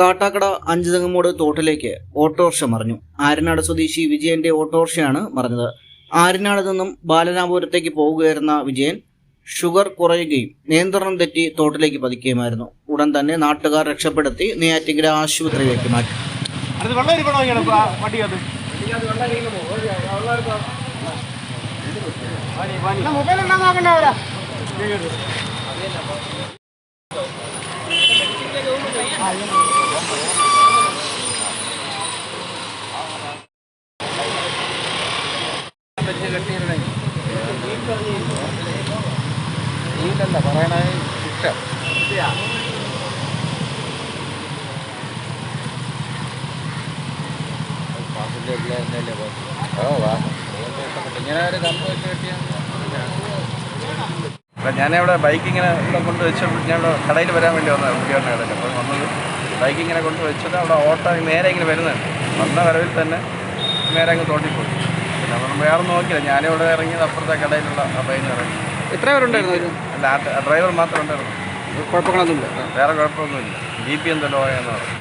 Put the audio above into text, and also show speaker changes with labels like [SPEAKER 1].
[SPEAKER 1] Kattakada അഞ്ചുതെങ്ങമൂട് തോട്ടിലേക്ക് autorickshaw മറിഞ്ഞു. ആര്യനാട് സ്വദേശി വിജയന്റെ ഓട്ടോറിക്ഷയാണ് മറിഞ്ഞത്. ആര്യനാട് നിന്നും ബാലനാപുരത്തേക്ക് പോവുകയായിരുന്ന വിജയൻ ഷുഗർ കുറയുകയും നിയന്ത്രണം തെറ്റി തോട്ടിലേക്ക് പതിക്കുകയുമായിരുന്നു. ഉടൻ തന്നെ നാട്ടുകാർ രക്ഷപ്പെടുത്തി നെയ്യാറ്റിങ്കര ആശുപത്രിയിലേക്ക് മാറ്റി.
[SPEAKER 2] മൊബൈൽ ഇങ്ങനെ വണ്ടിക്കകത്ത് ഇഷ്ടം നോക്കണ്ടവരാ
[SPEAKER 3] നീലല്ല പറയണ ഇഷ്ടം ഓ വാ. ഇങ്ങനെ ഒരു സംഭവിച്ച് കിട്ടിയാൽ ഞാനിവിടെ ബൈക്ക് ഇങ്ങനെ ഇവിടെ കൊണ്ട് വെച്ച് ഞാൻ ഇവിടെ കടയിൽ വരാൻ വേണ്ടി വന്നത് കുട്ടികളുടെ കടയിൽ. അപ്പോൾ വന്നത് ബൈക്ക് ഇങ്ങനെ കൊണ്ട് വെച്ചത് അവിടെ ഓട്ടോ നേരെ ഇങ്ങനെ വരുന്നുണ്ട്. വന്ന വരവിൽ തന്നെ നേരെ അങ്ങ് തോട്ടിപ്പോയി പിന്നെ നമ്മൾ വേറെ നോക്കിയില്ല. ഞാനിവിടെ ഇറങ്ങിയത് അപ്പുറത്തെ കടയിലുള്ള ആ പയ്യന് ഇറങ്ങി.
[SPEAKER 1] എത്ര പേരുണ്ടായിരുന്നു
[SPEAKER 3] അല്ല ഡ്രൈവർ മാത്രം ഉണ്ടായിരുന്നു.
[SPEAKER 1] കുഴപ്പങ്ങളൊന്നുമില്ല.
[SPEAKER 3] വേറെ കുഴപ്പമൊന്നുമില്ല. ബി പി എന്തല്ലോ എന്ന് പറഞ്ഞു.